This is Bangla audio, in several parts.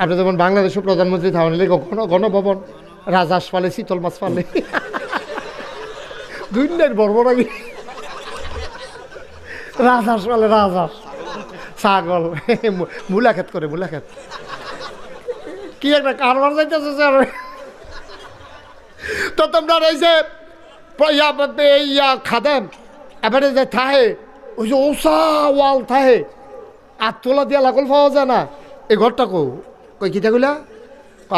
আপনি যেমন বাংলাদেশের প্রধানমন্ত্রী থামেন ঘন গণভবন। রাজাস পালে শীতল মাছ পালে দুইটার আগে রাজাস পালে রাজাস ছাগল। মুলাক্ষেত করে মুলাক্ষেত কি একটা কারবার যাইতেছে, স্যার? তো তোমরা রয়েছে ইয়া খাদেম, এবারে যে থাহে, ওই যে ওসা ওয়াল থাহে, আর তোলা দিয়া লাগল পাওয়া যায় না। এই ঘরটা কো কই কিতা কইলা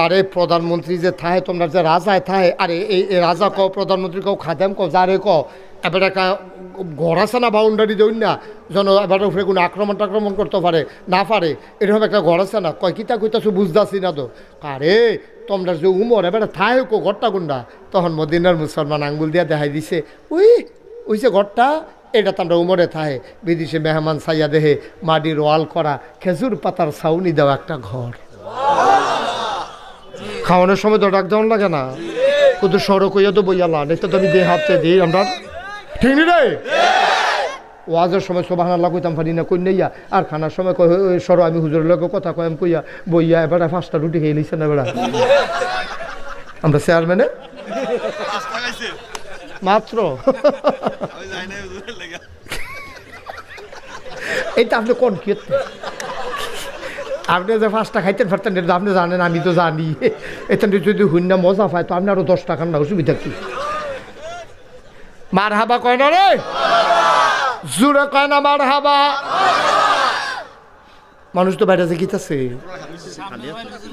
আরে, প্রধানমন্ত্রী যে থাহে, তোমরা যে রাজায় থাহে, আরে, এই রাজা কও, প্রধানমন্ত্রী কও, খাদেম কও, যারে কও, এবার একটা ঘর না বাউন্ডারি দেউন না, যেন এবার উপরে কোনো আক্রমণ টাক্রমণ করতে পারে, না পারে, এরকম একটা ঘর আছে না কয় কিতা কইতাছো বুঝতাছি না তো। আরে, তোমরা যে উমর, এবার থাহে কো ঘরটা গুন্ডা, তখন মদিনার মুসলমান আঙ্গুল দিয়া দেখাই দিছে, উই, ওই যে ঘরটা, এটা তো আমরা উমরে থাহে, বিদেশে মেহমান সাইয়া দেহে, মাটির ওয়াল করা, খেজুর পাতার ছাউনি দেওয়া একটা ঘর। খাওয়ানোর সময় তো ডাক দেওয়ান লাগে না। কিন্তু সড়ক হইয়া তো বইয়া লান এটা তো আমি দিয়ে হাতে দিই আমরা ঠিক নি রে? ওয়াজের সময় সোবাহ আল্লাহ কইতাম পারি না কই নেইয়া আর খানার সময় কই সর আমি হুজুরের লোক কথা কয়াম কইয়া বইয়া এবার পাঁচটা রুটি খেয়ে লিছে না এবার? আমরা চেয়ারম্যানে? মাত্র? এইটা আপনি কোন কি আপনি যে পাঁচটা খাইতেন ফারতেন, এটা আপনি জানেন, আমি তো জানি। এখান যদি শূন্য মজা পায়, তো আপনি আরও দশ টাকার না, অসুবিধা কি? মার হাবা কয় না রে? জুড়ে কয় না মার হাবা মানুষ তো বাইরে যে গীতাছে।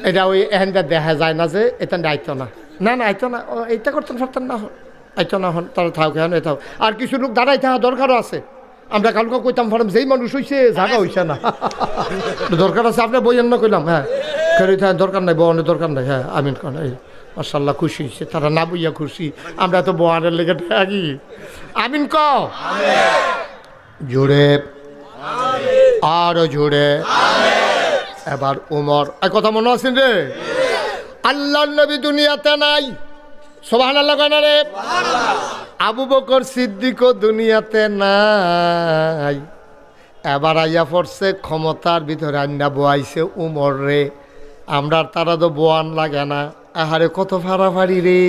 এটা ওই এখানটা দেখা যায় না যে এটা আইতো না। না না, আইতো না এইটা করতেন, ফারতেন না, আইতো না, হন তারা থাক কেন এটাও আর কিছু লোক দাঁড়াই থাকা দরকারও আছে। আমরা কালকে কইতাম ফার্ম যেই মানুষ হইছে জায়গা হইছে না। দরকার আছে আপনি বইয়েন না কইলাম হ্যাঁ। থাকে দরকার নাই বনের দরকার নাই। হ্যাঁ আমিন কন এই মার্শাল্লাহ খুশি হয়েছে তারা না বইয়া খুশি। আমরা তো বোয়ানের লেগে থাকি। আমিন ক? জুড়ে। আরও জুড়ে। এবার উমর। এক কথা মনে আছেন রে? আল্লাহ নবী দুনিয়াতে নাই। সোভান আল্লাহ কেন রে? আবু বকর সিদ্দিক দুনিয়াতে নাই। এবার আইয়া পড়ছে, ক্ষমতার ভিতরে আন্না বোয়াইছে উমর রে। আমরা তারা তো বোয়ান লাগে না। আহারে কত ফাড়াফাড়ি রে।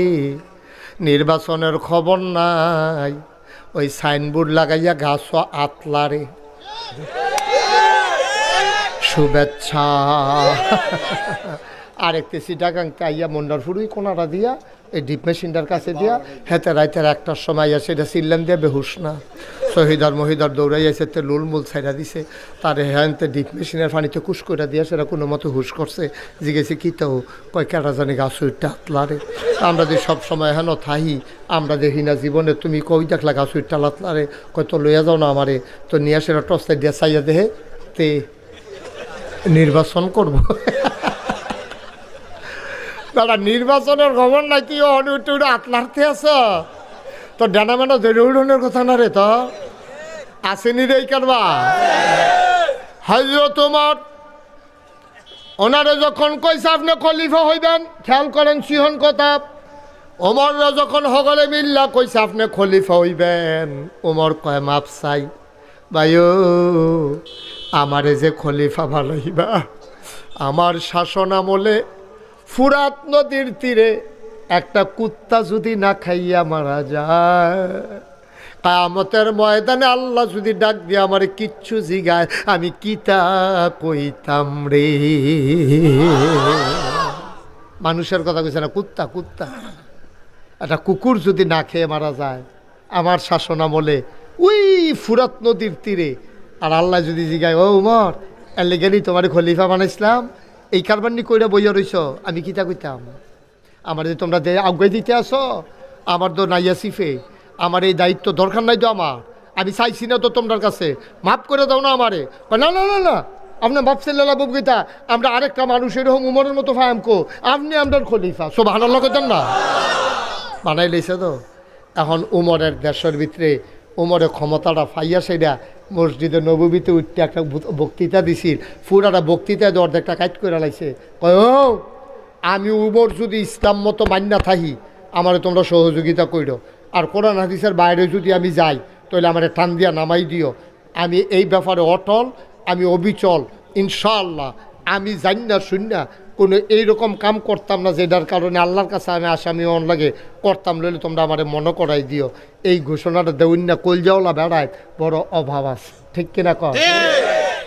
নির্বাচনের খবর নাই। ওই সাইনবোর্ড লাগাইয়া গাছ আতলা রে। শুভেচ্ছা। আরেকটি সিটাগাং তাইয়া মন্ডার ফুরুই কোনাটা দিয়া এই ডিপ মেশিনটার কাছে দিয়া হেতে রাইতের একটার সময় আইয়া সেটা সিল্লাম দিয়ে বেহুশ না। শহীদার মহিদার দৌড়াই এসে তে লুল মুল ছাইরা দিছে। তারে হ্যান্তে ডিপ মেশিনের পানিতে কুশ করে দিয়া সেটা কোনো মতো হুশ করছে। জিগেছে কি তো, কয় কেটা জানি গাছ উইটটা আতলারে আমরা যে সব সময় হেন থাহি, আমরা দেখি না জীবনে তুমি কই দেখলা গাছ উইটটা লাতলারে কয় তো লইয়া যাও না আমারে, তো নিয়ে সেটা টসটা দিয়া চাইয়া দেহে, তে নির্বাচন করব। দাদা, নির্বাচনের খবর নাই তুই অনুটু আতলারতে আছ। তো ডানা মানে জরুরনের কথা না রে তো। আসেনি রে কারবা হজরত তোমার ওনারে যখন কইছে আপনি খলিফা হইবেন, খেয়াল করেন সিহন কথা ওমররা যখন হগলে মিল্লা কইছে আপনি খলিফা হইবেন ওমর কয়, মাপ চাই বাইও আমারে যে খলিফা ভালোইবা আমার শাসন আমলে ফুরাত নদীর তীরে একটা কুত্তা যদি না খাইয়া মারা যায় কামতের ময়দানে আল্লাহ যদি ডাক দিয়ে আমার কিচ্ছু জিগায়, আমি কিতা কইতাম রে? মানুষের কথা কইছে না, কুত্তা কুত্তা। একটা কুকুর যদি না খেয়ে মারা যায়, আমার শাসন আমলে ওই ফুরাত নদীর তীরে। আর আল্লাহ যদি জিগায়, ও উমর এলে গেলি তোমার খলিফা বানাইছিলাম এই কারবান্নি কইরা বইয়া রইছ, আমি কিতা কইতাম? আমার যে তোমরা আগুয়াই দিতে আসো আমার তো নাইয়া সিফে আমার এই দায়িত্ব দরকার নাই তো আমার। আমি চাইছি না তো তোমার কাছে। মাফ করে দাও না আমারে। না না না না। আপনার ভাবছেন লালা ববগীতা আমরা আরেকটা মানুষ এরকম উমরের মতো ফায়াম কো। আপনি আপনার খলিফা। সব ভালো লাগতেন না? বানাই লইছে তো। এখন উমরের দেশের ভিতরে উমরের ক্ষমতাটা ফাইয়া সেটা মসজিদে নবীতে উঠতে একটা বক্তৃতা দিছিল। পুরাটা বক্তৃতা দিয়ে অর্ধেকটা কাজ করে লাইছে। কয় আমি উমর যদি ইসলাম মতো মান্যা থাকি, আমারে তোমরা সহযোগিতা কইরো। আর কোরআন হাদিসের বাইরে যদি আমি যাই, তাহলে আমার টান দিয়া নামাই দিও। আমি এই ব্যাপারে অটল, আমি অবিচল। ইনশাআল্লাহ, আমি জানি না না কোনো এইরকম কাম করতাম না যেটার কারণে আল্লাহর কাছে আমি আসামি অন লাগে। করতাম লইলে তোমরা আমার মনে করাই দিও। এই ঘোষণাটা দেউন না কলজাওলা বেড়ায় বড় অভাব আছে। ঠিক কিনা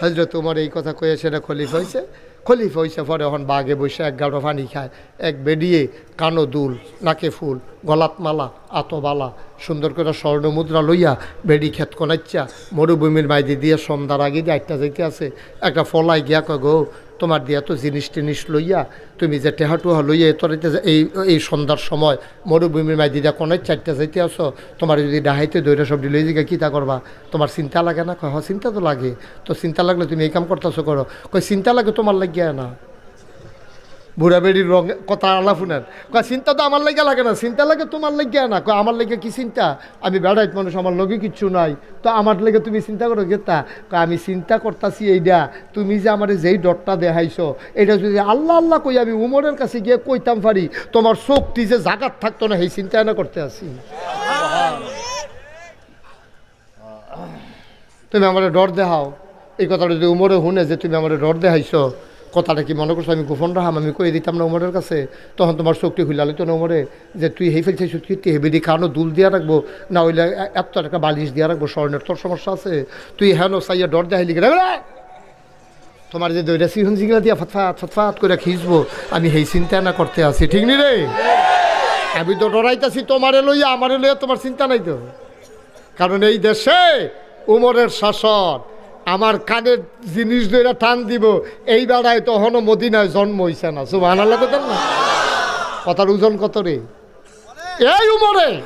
হজরত তোমার এই কথা কয়ে সেটা খলিফ হয়েছে খলিফ হয়েছে পরে এখন বাঘে বসে এক গাঢ় পানি খায় এক বেরিয়ে কানো দুল নাকে ফুল গলাত মালা আতবালা সুন্দর করে স্বর্ণ মুদ্রা লইয়া বেড়ি খেত কনাচ্চা মরুভূমির মাইদি দিয়ে সন্ধ্যার আগে দিয়ে একটা যাইতে আছে। একটা ফলাই গিয়া কয় গো তোমার দিয়া তো জিনিস টিনিস লইয়া তুমি যে টেহা টুহা লইয়া তরাইতে এই এই সন্ধ্যার সময় মরুভূমির মাই দিদা কোনো চারটা যাইতে আসো, তোমার যদি ডাহাইতে দইটা সব লই যা কী তা করবা? তোমার চিন্তা লাগে না? কয়, হ, চিন্তা তো লাগে। তো চিন্তা লাগলে তুমি এই কাম করতেছো করো। কয়, চিন্তা লাগে তোমার লাগিয়া না। বুড়া বেড়ির রঙ, কথা আলাপ শুনেন। কয়, চিন্তা তো আমার লাগে লাগে না, চিন্তা লাগে তোমার লাগিয়া না। কয়, আমার লাগে কি চিন্তা? আমি বেড়াইত মানুষ, আমার লগে কিচ্ছু নাই। তো আমার লেগে তুমি চিন্তা করো, গেতা। কয়, আমি চিন্তা করতাছি এইটা তুমি যে আমার যেই ডরটা দেখাইছো, এটা যদি আল্লাহ আল্লাহ কই, আমি উমরের কাছে গিয়ে কইতাম পারি, তোমার শক্তি যে জাগাত থাকতো না, সেই চিন্তা না করতে আসি। তুমি আমার ডর দেখাও। এই কথাটা যদি উমরে শুনে যে তুমি আমার ডর দেখাইছো কথাটা কি মনে করছ আমি গোপন রাহাম আমি কই দিতাম না উমরের কাছে তখন তোমার শক্তি খুলালে তো না উমরে যে তুই হেই ফেলছিস তুই হেবিডি খানো দুল দিয়া রাখব না হইলে এত একটা বালিশ দিয়া রাখব স্বর্ণের তোর সমস্যা আছে তুই হেন সাইয়া ডর দেখাইলি গেলে তোমার যে দইটা সিহন জিগলা দিয়া ফতফাত ফতফাত করে খিঁচবো আমি সেই চিন্তা না করতে আছি ঠিক নি রে আমি তো ডরাইতাছি তোমারে লইয়া আমারে লইয়া তোমার চিন্তা নাই তো কারণ এই দেশে উমরের শাসন আমার কানের জিনিস ধরে টান দিব। এই বেড়ায় তখনও মদিনায় জন্ম হইছে না। সব আনাল্লা তো না। কথার ওজন কত রে? এই উমরে!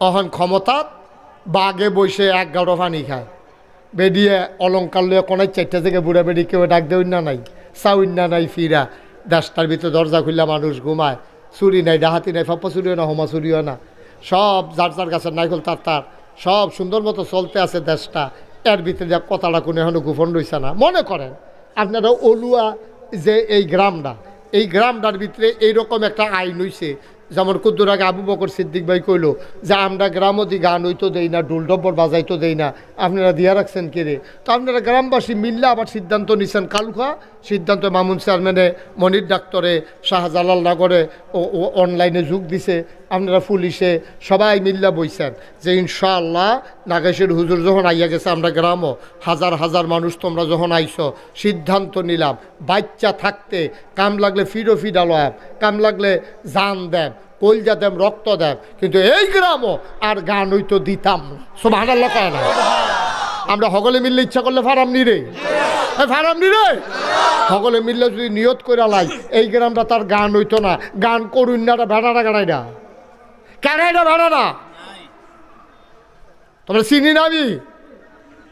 অহন ক্ষমতাত বাগে বসে এক গাড়ো পানি খায়। বেরিয়ে অলঙ্কার লইয়া কোনায় চারটা থেকে বুড়া বেড়ি কেউ ডাক দেউন না নাই। চাউন না নাই ফিরা। দেশটার ভিতরে দরজা খুললে মানুষ ঘুমায়। চুরি নাই, ডাহাতি নাই, ফাপ্পা চুরিও না, হোমা চুরিও না। সব যার যার গাছের নাইকল তার তার। সব সুন্দর মতো চলতে আছে দেশটা। এর ভিতরে যা কথাটা কোনো এখনও গোপন রয়েছে না। মনে করেন, আপনারা অলুয়া যে এই গ্রামটা, এই গ্রামটার ভিতরে এইরকম একটা আইন হইছে, যেমন কুদ্দুর আগে আবু বকর সিদ্দিক ভাই কইলো যে, আমরা গ্রামতি গান হইতো দেই না ডোল ডব্বর বাজাইতো দেই না, আপনারা দিয়া রাখছেন কে রে? তো আপনারা গ্রামবাসী মিল্লা আবার সিদ্ধান্ত নিছেন, কালুখা সিদ্ধান্ত মামুন চেয়ারম্যানে, মনির ডাক্তরে, শাহজালাল নগরে ও অনলাইনে যোগ দিছে। আপনারা পুলিশে সবাই মিল্লা বইছেন যে ইনশাআল্লাহ নাগেশের হুজুর যখন আইয়া গেছে, আমরা গ্রামও, হাজার হাজার মানুষ তোমরা যখন আইছো, সিদ্ধান্ত নিলাম, বাচ্চা থাকতে কাম লাগলে ফিডো ফিডা লয়াব কাম লাগলে জান দেব কলজা দেব রক্ত দেব কিন্তু এই গ্রামও আর গান হইতো দিতাম সব কয় না? আমরা সকলে মিললে ইচ্ছা করলে ফারাম নি রে। ফারাম রে? সকলে মিললে যদি নিয়ত করে লাই, এই গ্রামটা তার গান হইতো না। গান করুন না ভেড়াটা গাড়াই না। কেনাইটা ভেড়াটা? তোমরা চিনি না আমি?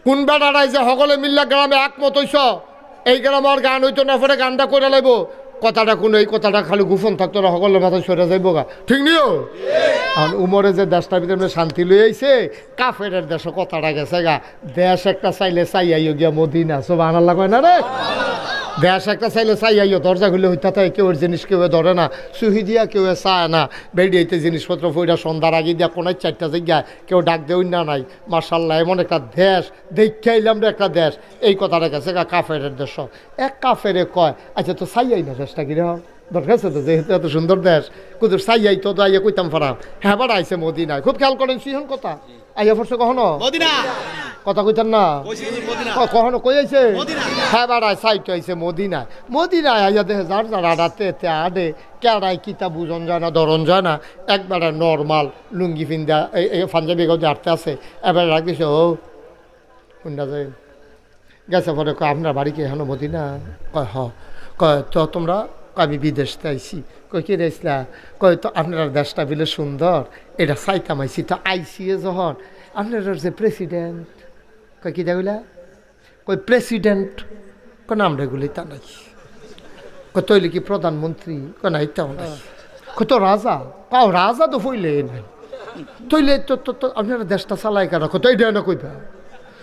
কোন বেড়াটাই যে সকলে মিললে গ্রামে একমত হইছ? এই গ্রামে আর গান হইতো না, পরে গানটা করে লাইব। কথাটা কোনো এই কথাটা খালি গোপন থাকতো না সকলের মাথায় সরে যাইব গা। ঠিক নিও? আর উমরে যে দেশটা ভিতরে শান্তি লই আইছে কাফের দেশে কথাটা গেছে গা, দেশ একটা চাইলে চাই আইও গিয়া মদিনা সব আনার লাগায় না রে? দেশ একটা চাইলে চাই আইও দরজা খুলে হইতা তাই কেউ জিনিস কেউ ধরে না সুহি দিয়া কেউ চায় না। বেরিয়েতে জিনিসপত্র ফইরা সন্ধ্যার আগে দিয়া কোনায় চারটা জায়গায় কেউ ডাক দেউন না নাই মার্শাল্লাহ এমন একটা দেশ দেখে আইলাম রে একটা দেশ। এই কথাটা গেছে কাফের দেশ। এক কাফেরে কয় আচ্ছা তো চাই আই না দেশটা কিরে দরকার আছে তো, যেহেতু এত সুন্দর দেশ, কুদুর চাই আই, তো আইয়া কইতাম ফারাম। হ্যাঁ বার আইসে নাই খুব খেয়াল করেন সিহন কথা। আইয়া পড়ছে কখনো? কথা কইতেন না। কখনো কই আইছে? হ্যাঁ বাড়ায় সাইট আইছে মদিনায়। মদিনায় আইয়া দেখে যার যার আডাতে তে আডে কেড়াই কিতা বুঝন যায় না ধরন যায় না একবারে নর্মাল লুঙ্গি ফিন্দা এই পাঞ্জাবি গাউতে আটতে আছে। এবার রাখবিছে ও কোনটা যায় গেছে পরে আপনার বাড়ি কি এখনও মদিনা? কয় হ। কয় তো তোমরা আমি বিদেশ আইছি কই কি রেসলা কয় তো আপনার দেশটা বিলে সুন্দর। এটা চাইতাম আইছি তো আইসি যখন। আপনার যে প্রেসিডেন্ট কয় কি দেখলা কই প্রেসিডেন্ট কয় নাম রেগুলি তা নাই। কয় তৈলে কি প্রধানমন্ত্রী কয় নাই তাও নাই। কয় তো রাজা কাও রাজা তো ফইলে নাই। তৈলে তো আপনারা দেশটা চালাই কেন কত এইটা না কইবা?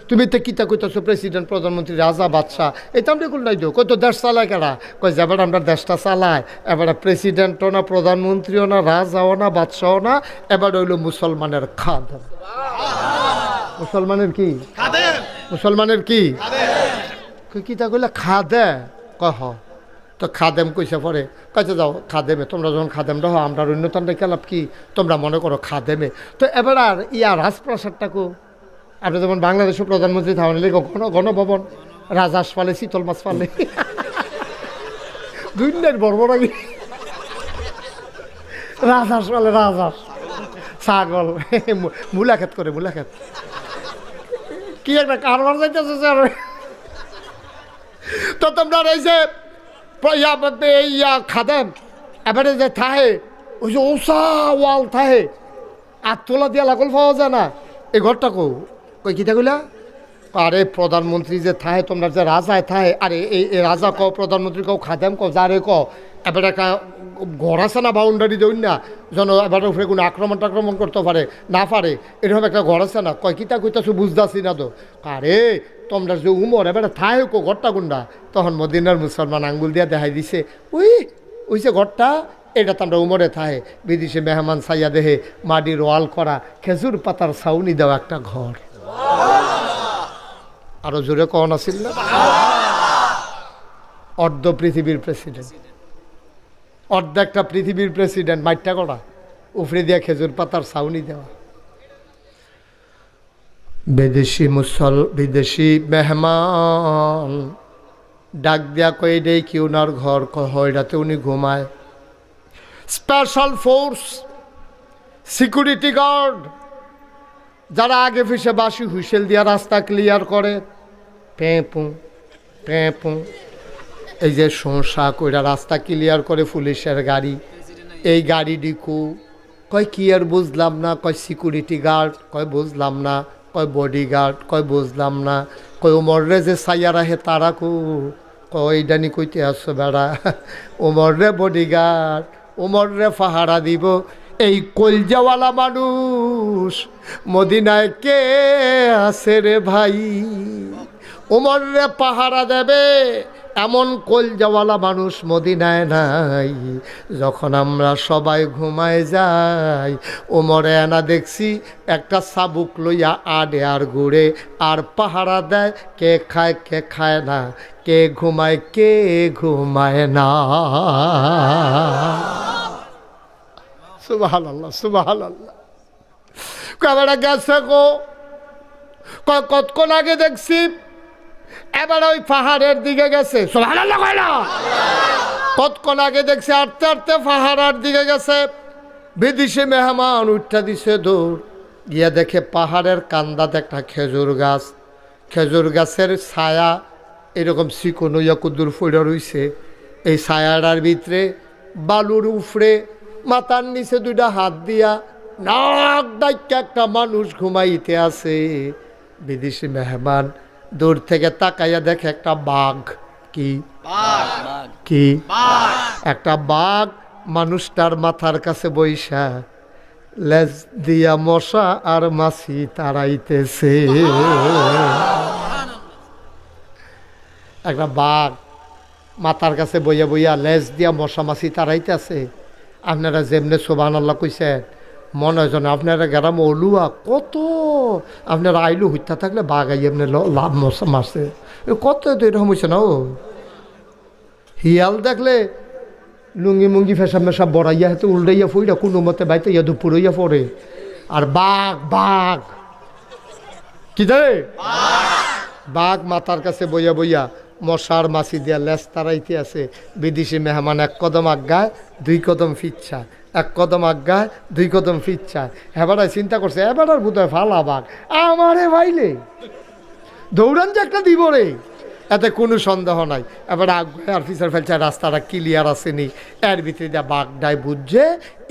তুমি তো কিতা কইতাছো প্রেসিডেন্ট প্রধানমন্ত্রী রাজা বাদশাহ এটা আমরা কোন নাই তো। কত দেশ চালায় কেনা কই যাবার আমরা দেশটা চালায় এবারে প্রেসিডেন্টও না প্রধানমন্ত্রীও না রাজাও না বাদশাহও না এবার হইল মুসলমানের খাদ মুসলমানের কি? মুসলমানের কি? কিতা কইলা? খাদে কয় হ। তো খাদেম কইসে পরে কাছে যাও খাদেমে তোমরা যখন খাদেম রহ আমরা অন্যতনটা খেলাপ কি? তোমরা মনে করো খাদেমে। তো এবার আর ইয়া রাজপ্রাসাদটা কো? আপনি যেমন বাংলাদেশের প্রধানমন্ত্রী লেখো, গণ, গণভবন রাজাস পালে শীতল মাছ পালে দুই মিনিট বড় আগে। রাজহাঁস পালে রাজহাঁস ছাগল মূলা ক্ষেত করে মূলা ক্ষেত কি একটা কারবার যাইতেছে, স্যার? তো তোমরা যে ইয়া খাদেম, এবারে যে থাহে, ওই যে ওসা ওয়াল থাহে, আর তোলা দিয়া লাগল পাওয়া যায় না। এই ঘরটা কো কই কইলা? আরে, প্রধানমন্ত্রী যে থাহে, তোমরা যে রাজায় থাহে, আরে, এই রাজা কও, প্রধানমন্ত্রী কও, খাদেম কও, যারে কও, এবার একটা ঘর আছে না বাউন্ডারি দেউন না, যেন এবার উপরে কোনো আক্রমণ টাক্রমণ করতে পারে, না পারে, এরকম একটা ঘর আছে না কয় কিতা কইতাছো, বুঝতাছি না তো। আরে, তোমরা যে উমর, এবার থাহে কো ঘরটা গুন্ডা তখন মদিনার মুসলমান আঙ্গুল দিয়া দেখাই দিছে, উই, ওই যে ঘরটা, এটা তো আমরা উমরে থাহে, বিদেশি মেহমান সাইয়া দেহে, মাটির ওয়াল করা, খেজুর পাতার ছাউনি দেওয়া একটা ঘর। আরও জোরে কন আছিল না? অর্ধ পৃথিবীর প্রেসিডেন্ট অর্ধেকটা পৃথিবীর প্রেসিডেন্ট মাইটটা করা। উফরে দিয়া খেজুর পাতার ছাউনি দেওয়া। বিদেশি মুসল, বিদেশি মেহমান। ডাক দিয়া কই দেই কি ওনার ঘর হয়রাতে উনি ঘুমায়। স্পেশাল ফোর্স সিকিউরিটি গার্ড যারা আগে ফিসে বাসি হুইসেল দিয়া রাস্তা ক্লিয়ার করে পেঁপু পেঁপু এই যে শোঁসা কইরা রাস্তা ক্লিয়ার করে পুলিশের গাড়ি, এই গাড়ি ডিকু। কয় কি আর বুঝলাম না, কয় সিকিউরিটি গার্ড কয় বুঝলাম না, কয় বডি গার্ড কয় বুঝলাম না, কয় ওমররে যে সাইয়া রাহে তারা কু। কয় ডানি কইতে আসছো বেড়া ওমররে বডি গার্ড ওমররে পাহারা দিব। এই কলজাওয়ালা মানুষ মদিনায় কে আছে রে ভাই? ওমর রে পাহারা দেবে, এমন কলজাওয়ালা মানুষ মদিনায় নাই। যখন আমরা সবাই ঘুমায় যাই, ওমরে এনা দেখছি একটা সাবুক লইয়া আডে আর ঘুরে আর পাহারা দেয়, কে খায় কে খায় না, কে ঘুমায় কে ঘুমায় না। সুবাহান আল্লাহ সুবাহান আল্লাহ কবেটা গেছে গো। কতক্ষণ আগে দেখছি? এবার ওই পাহাড়ের দিকে গেছে। না? কতক্ষণ আগে দেখছি? আটতে আটতে পাহাড়ের দিকে গেছে। বিদেশি মেহমান উঠটা দিছে দৌড় গিয়া দেখে পাহাড়ের কান্দাতে একটা খেজুর গাছ। খেজুর গাছের ছায়া এরকম চিকন হইয়া কুদুর ফুড়ে রইছে। এই ছায়াটার ভিতরে বালুর উফরে মাথার নিচে দুইটা হাত দিয়া নাক ডাইকা একটা মানুষ ঘুমাইতে আছে বিদেশি মেহমান দূর থেকে তাকাইয়া দেখে একটা বাঘ। কি? কি? একটা বাঘ মানুষটার মাথার কাছে বৈশা লেজ দিয়া মশা আর মাছি তাড়াইতেছে। একটা বাঘ মাথার কাছে বইয়া বইয়া লেজ দিয়া মশা মাছি তাড়াইতেছে। আপনারা যেমনে সোবান আল্লাহ কইছেন মনে হয় যেন আপনারা গ্রাম অলুয়া কত, আপনারা আইলু হইতা থাকলে বাঘ আই এমনি লাভ মারছে। কত তো এরকম হয়েছে না ও? হিয়াল দেখলে লুঙ্গি মুঙ্গি ফেসা মেশা বড়াইয়া হাতে উল্টাইয়া ফুইরা কোনো মতে বাইতে ইয়া দুপুরইয়া পড়ে। আর বাঘ বাঘ। কি জানে? বাঘ মাথার কাছে বইয়া বইয়া মশার মাছি দিয়া লেস তারাইতে আছে। বিদেশি মেহমান এক কদম আজ্ঞায়, দুই কদম ফিচ্ছা। এক কদম আজ্ঞায়, দুই কদম ফিচ্ছা। এবারে চিন্তা করছে এবার আর বোধহয় ফালা বাঘ। আমারে ভাইলে, দৌড়ান যে একটা দিব রে এতে কোনো সন্দেহ নাই। এবার আগে আর ফিচার ফেলছে রাস্তাটা ক্লিয়ার আসেনি। এর ভিতরে যা বাঘডায় বুঝছে,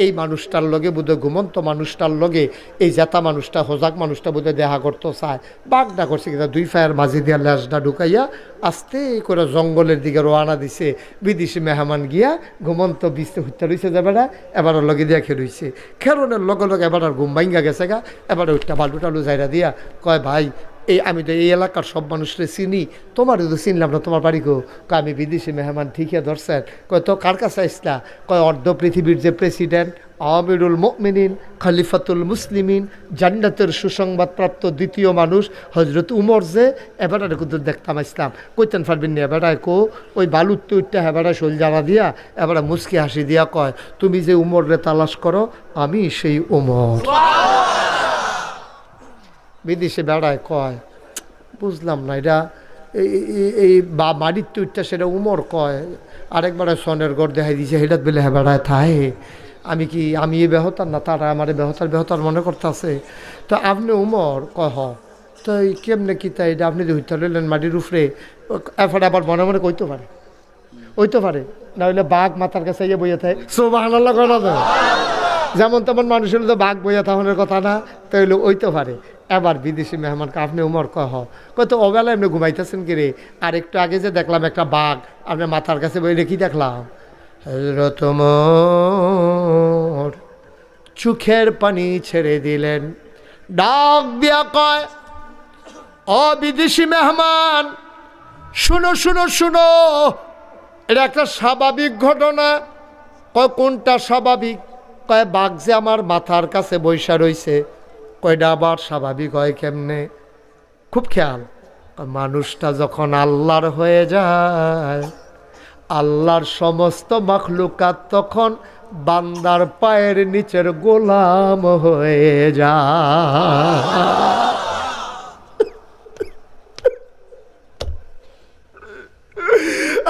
এই মানুষটার লগে বুধ ঘুমন্ত মানুষটার লগে, এই জেতা মানুষটা, হোজাক মানুষটা বুধে দেখা করতে, চায়। বাঘডা করছে কিন্তু দুই ফায়ার মাঝে দিয়া ল্যাসটা ঢুকাইয়া আস্তে করে জঙ্গলের দিকে রওনা দিছে। বিদেশি মেহমান গিয়া ঘুমন্ত বিস্তে হত্যা রয়েছে যে বেড়া এবার লগে দিয়া খেলুইছে। খেরনের লগে লগে এবার আর ঘুম ভাঙ্গা গেছে গা। এবার ওইটা বালু টালু জায়গা দিয়া কয়, ভাই এই, আমি তো এই এলাকার সব মানুষরে চিনি। তোমার তো চিনলাম না, তোমার বাড়ি গো আমি বিদেশি মেহমান, ঠিকই ধরছেন। কয়, তো কার কাছে আসলা? কয়, অর্ধ পৃথিবীর যে প্রেসিডেন্ট, আমিরুল মুমিনিন, খলিফাতুল মুসলিমিন, জান্নাতের সুসংবাদপ্রাপ্ত দ্বিতীয় মানুষ হজরত উমর যে, এবারে কিন্তু দেখতাম, আসলাম। কইতেন পারবেন না, এবারে কো, ওই বালুর তুইটা এবারে শৈল জানা দিয়া, এবারে মুসকি হাসি দিয়া কয়, তুমি যে উমরে তালাশ করো, আমি সেই উমর। বিদেশে বেড়ায় কয়, বুঝলাম না এটা এই- বা বাড়ির তুইটা সেটা উমর কয়, আরেকবার সনের গড় দেখাই দিছে হেটাত বেলে হ্যাঁ বেড়ায় থাহে আমি কি, আমি এ বেহতার না, তারা আমার বেহতার বেহতার মনে করতেছে? তো আপনি উমর কহ তো এই কেমনে কি তাই, এটা আপনি হইতে লইলেন মাটির উপরে এফার আবার মনে মনে কইতে পারে ওইতে পারে না হইলে বাঘ মাথার কাছে ইয়ে বইয়ে থাকে সোবাহ করা যেমন তেমন মানুষের তো বাঘ বইয়া থাকানোর কথা না, তাইলে ওইতে পারে। এবার বিদেশি মেহমানকে আপনি উমর কহ। কত অবেলা এমনি ঘুমাইতেছেন কি রে? আর একটু আগে যে দেখলাম একটা বাঘ আপনার মাথার কাছে বই রেখি দেখলাম? ওমর চোখের পানি ছেড়ে দিলেন। ডাক দিয়া কয়, অ বিদেশি মেহমান, শুনো শুনো শুনো, এটা একটা স্বাভাবিক ঘটনা। কয়, কোনটা স্বাভাবিক? কয়, বাঘ যে আমার মাথার কাছে বৈশা রইছে। কয়টা আবার স্বাভাবিক হয় কেমনে? খুব খেয়াল। মানুষটা যখন আল্লাহর হয়ে যায়, আল্লাহর সমস্ত মখলুকাত তখন বান্দার পায়ের নিচের গোলাম হয়ে যায়।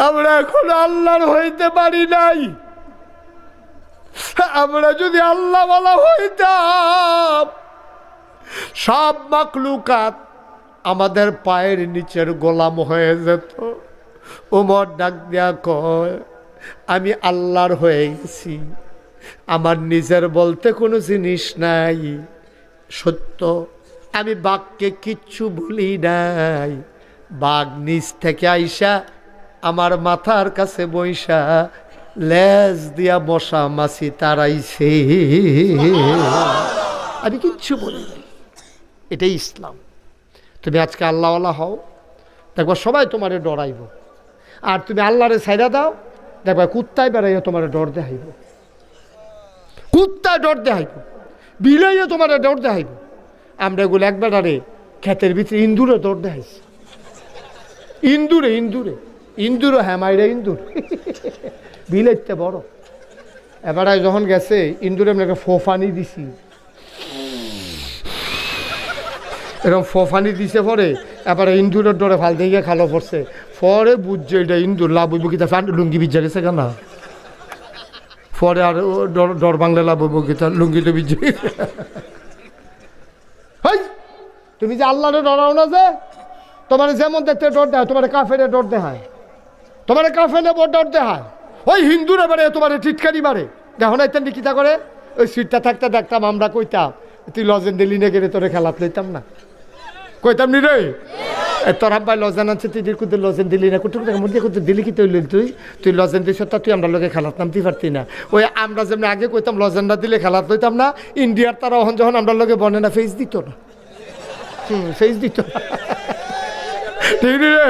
আমরা এখন আল্লাহর হইতে পারি নাই। আমরা যদি আল্লাহ বলা হইতাম সব মাকলুকাত আমাদের পায়ের নিচের গোলাম হয়ে যেত। ওমর ডাক দেয়া কয়, আমি আল্লাহর হয়ে গেছি। আমার নিজের বলতে কোনো জিনিস নাই। সত্য, আমি বাঘকে কিচ্ছু বলি নাই। বাঘ নিচ থেকে আইসা আমার মাথার কাছে বইসা লেজ দিয়া বসা মাছি তারাইছে। আমি কিচ্ছু বলি নাই। এটাই ইসলাম। তুমি আজকে আল্লাহওয়ালা হও, দেখবা সবাই তোমারে ডরাইব। আর তুমি আল্লাহরে সাইডা দাও, দেখবা কুত্তায় বেড়াইয়া তোমারে ডর দেখাইব। কুত্তায় ডর দেখাইব, বিলাইয়া তোমারে ডর দেখাইব। আমরা এগুলো এক বেড়ারে ক্ষেতের ভিতরে ইন্দুরে ডর দেখাইছি। ইন্দুরে ইন্দুরে, ইন্দুরও হ্যাঁ মাইরা ইন্দুর। বিলাইতে বড়। এবারে যখন গেছে, ইন্দুরে আমি একটা ফোফানি দিছি। এরকম ফোফানি দিছে পরে, এবারে ইন্দুরের ডরে ফাল দিয়ে খালো পড়ছে। পরে বুঝছে এটা ইন্দুর লাভ হইব কি ফ্যান লুঙ্গি বিজ্জা গেছে কেন? পরে আর ডর বাংলা লাভ হইব কি তার লুঙ্গিটা বিজ্জে হাই, তুমি যে আল্লাহরে ডরাও না যে, তোমার যেমন দেখতে ডর দেয় তোমার কাফেরে ডর দেখায়। তোমার কাফেরে বড় ডর দেখায়। ওই হিন্দুরা বারে তোমার টিটকারি মারে। দেখো না ইত্যাদি কিতা করে, ওই সিটটা থাকতে দেখতাম আমরা কইতাম, তুই লজেন দিলি না গেলে তোরে খেলা লইতাম না। কইতাম নি রে? তোর আব্বাই লজেন আছে তুই কুতু লজেন দিলি না। কুটুক দেখ মুরগি কুতু দিলি কি তুই তুই? তুই লজেন দিছ তা তুই আমরা লোকে খেলাত নামতে পারতি না। ওই আমরা যেমন আগে কইতাম লজেনটা দিলে খেলাত লইতাম না, ইন্ডিয়ার তারা ওখান যখন আমরা লোকে বনে না ফেস দিত না। হুম ফেস দিত না। ঠিক রে?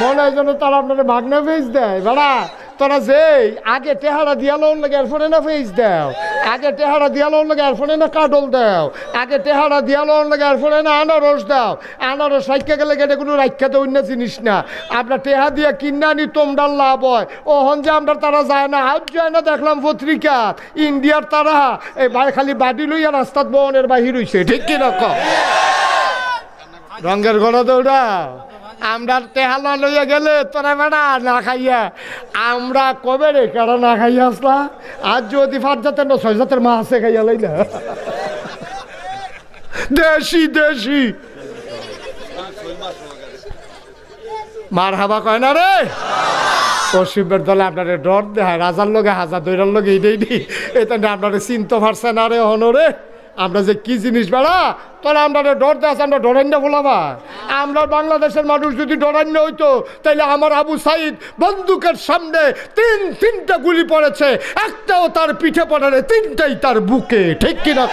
মনে হয় যেন তারা আপনার ভাগনা ফেস দেয়। বেড়া তোরা যে আগে টেহারা দিয়ালোর লাগে এরপরে না ফেস দাও? আগে টেহারা দিয়ালোর লাগে এরপরে না কাডল দাও? আগে টেহারা দিয়ালোর লাগে এরপরে না আনারস দাও? আনারস রাখতে গেলে গেলে কোনো রাখতে তো অন্য জিনিস না। আমরা টেহা দিয়া কিনা নি তোমরার লাভ হয়। ও হন যে আমরা তারা যায় না, আজ যায় না, দেখলাম পত্রিকা। ইন্ডিয়ার তারা এই খালি বাড়ি লইয়া রাস্তাত বনের বাহির হইছে, ঠিক কিনা রঙের ঘোড়া দৌড়া আমরা তেহালা লইয়া গেলে তোরা বেড়া না খাইয়া। আমরা কবে রে কারা না খাইয়া আসলা? আজ যদি ফার জাতের না, ছয় জাতের মা আছে খাইয়া লইলা। দেশি দেশি। মার হাবা কয় না রে? পশ্চিমের দলে আপনারে ডর দেয় রাজার লগে হাজার দৈরার লগে এইটাই নি এটা আপনারে চিনতে পারছে না রে হনরে আমরা যে কি জিনিস বেড়া তাহলে আমরা ডর দেয় আমরা ডরান্য বলাবা আমরা বাংলাদেশের মানুষ যদি ডরান্য হইতো, তাইলে আমার আবু সাইদ বন্দুকের সামনে তিন, তিনটা গুলি পড়েছে। একটাও তার পিঠে পড়ে তিনটাই তার বুকে, ঠিক কিনা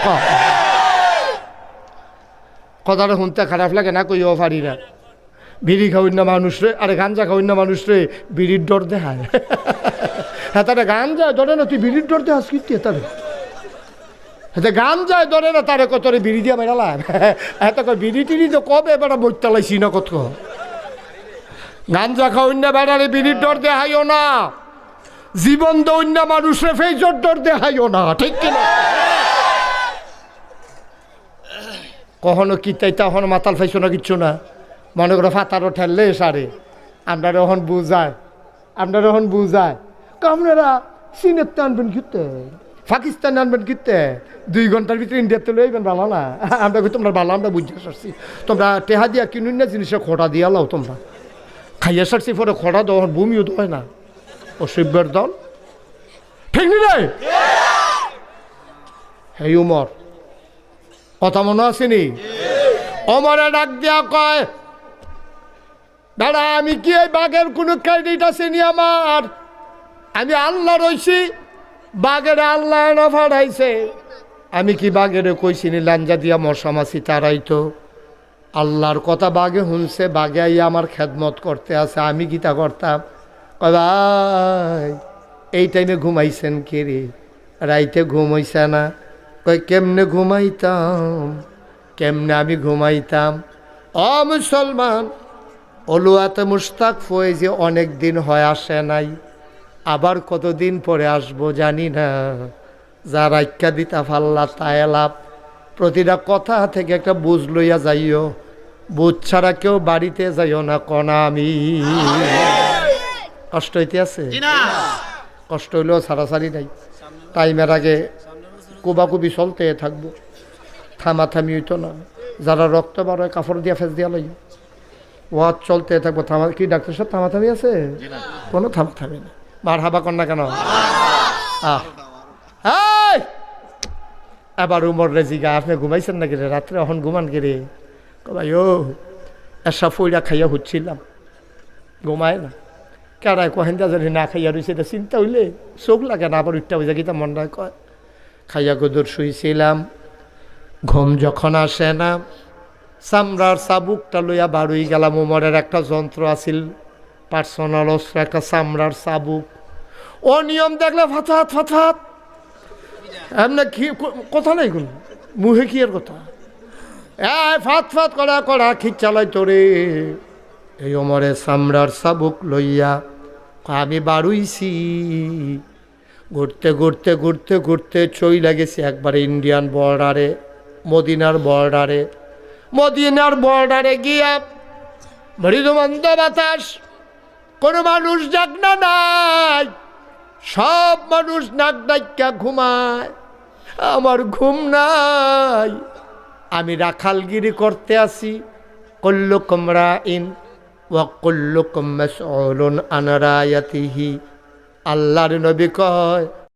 কথাটা শুনতে খারাপ লাগে না কইও পারি না বিড়ি খাওয়াই না মানুষ রে, আরে গাঞ্জা খাওয়াই না মানুষ রে, বিড়ির ডর দেখায়। হ্যাঁ তারে গাঞ্জা ডরে না তুই বিড়ির ডর দেখাস কি তারে হ্যাঁ গান যায় ধরে না তারে কত বিড়ি দিয়া বেড়ালাম তো কয়, বিড়ি টিড়ি তো কবে বেড়া বইতালাইছি না কত? গান গাঞ্জা খাওয়াই না বেড়ারে বিড়ির ডর দেখাইও না। জীবন দৈন্য মানুষরে ফেজর ডর দেখাইও না। ঠিক কিনা কখনো কি তাই তখন মাতাল ফাইছো না কিচ্ছু না? মনে করো ফাতারও ঠেললে সারে। আপনারা এখন বুঝায়। আপনারা এখন বুঝায়। কা আপনারা চীনের তো আনবেন কিতে? পাকিস্তান আনবেন কিতে দুই ঘণ্টার ভিতরে ইন্ডিয়াতে লইবেন ভালো না? আমরা তোমরা ভালো, আমরা বুঝতে পারছি তোমরা টেহা দিয়া কিনুন না জিনিসের খোটা দিয়া লাও তোমরা। খাইয়া সারছি, পরে খোটা দেওয়া ভূমিও হয় না। অসভ্যের দল। ঠিক নি রে হে উমর, কথা মনে আসেনি অমরে ডাক দিয়া কয় দাদা আমি কি এই বাঘের কোনো ক্রেডিট আসেনি আমার? আমি আল্লাহ রইছি বাঘের আল্লাহ না ফাড়াইছে। আমি কি বাঘের কইছিনি, লাঞ্জা দিয়া মশা মাছি তারাই তো আল্লাহর কথা বাঘে শুনছে বাঘে আইয়া আমার খেদমত করতে আছে, আমি গীতা করতাম? ভাই, এই টাইমে ঘুমাইছেন কে রে? রাইতে ঘুম হইছে না। কই কেমনে ঘুমাইতাম? কেমনে আমি ঘুমাইতাম? অ মুসলমান অলুয়াতে মুস্তাক ফয়ে যে অনেক দিন হয়, আসে নাই। আবার কতদিন পরে আসব জানি না। যার আজ্ঞা দিতা ফাল্লা তাই লাভ। প্রতিটা কথা থেকে একটা বুঝ লইয়া যাইও। বুঝ ছাড়া কেউ বাড়িতে যাইও না কনা আমি। কষ্ট হইতে আছে? কষ্ট হইলেও সারাসারি নাই। টাইমের আগে কোবাকুবি চলতে থাকব। থামাথামি হইতো না। যারা রক্ত বার হয় কাপড় দিয়া ফেস দিয়া লই ওয়াজ চলতে থাকব থামা কি ডাক্তার সাহেব থামাথামি আছে? কোনো থামাথামি নেই। মার হাবা কর না কেন! এবার উমর রেজিগা আপনি ঘুমাইছেন নাকি রে? রাত্রে এখন ঘুমান কে রে? ভাই, ও, এসা ফইরা খাইয়া হচ্ছিলাম। ঘুমায় না। কেডায় কহেন জানি না খাইয়া রয়েছে এটা চিন্তা হইলে চোখ লাগে না, আবার উঠতে হয়ে যায় মন মনটায় কয়। খাইয়া গোদর শুইছিলাম। ঘুম যখন আসে না, চামড়ার চাবুকটা লইয়া বাড়ুই গেলাম। উমরের একটা যন্ত্র আছিল। পার্সোনাল অস্ত্র একটা চামড়ার চাবুক। ও নিয়ম দেখলে ফাথাত ফাথাত এমনি কি কথা নাই কোন? মুহে কি এর কথা? এ ফাত ফাত করা করা খিচ চালাই তোরে। এই অমরে চামড়ার চাবুক লইয়া আমি বাড়ুইছি। ঘুরতে ঘুরতে ঘুরতে ঘুরতে চই লাগেছে একবারে ইন্ডিয়ান বর্ডারে, মদিনার বর্ডারে। মদিনার বর্ডারে গিয়া মৃদুমন্দ বাতাস কোনো মানুষ জাগনা নাই। সব মানুষ নাক ডাক্কা ঘুমায়। আমার ঘুম নাই। আমি রাখালগিরি করতে আসি। কল্লুকুম ইন ওয়া ও মাসউলুন আন আনারায়াতিহি আল্লাহর নবী কয়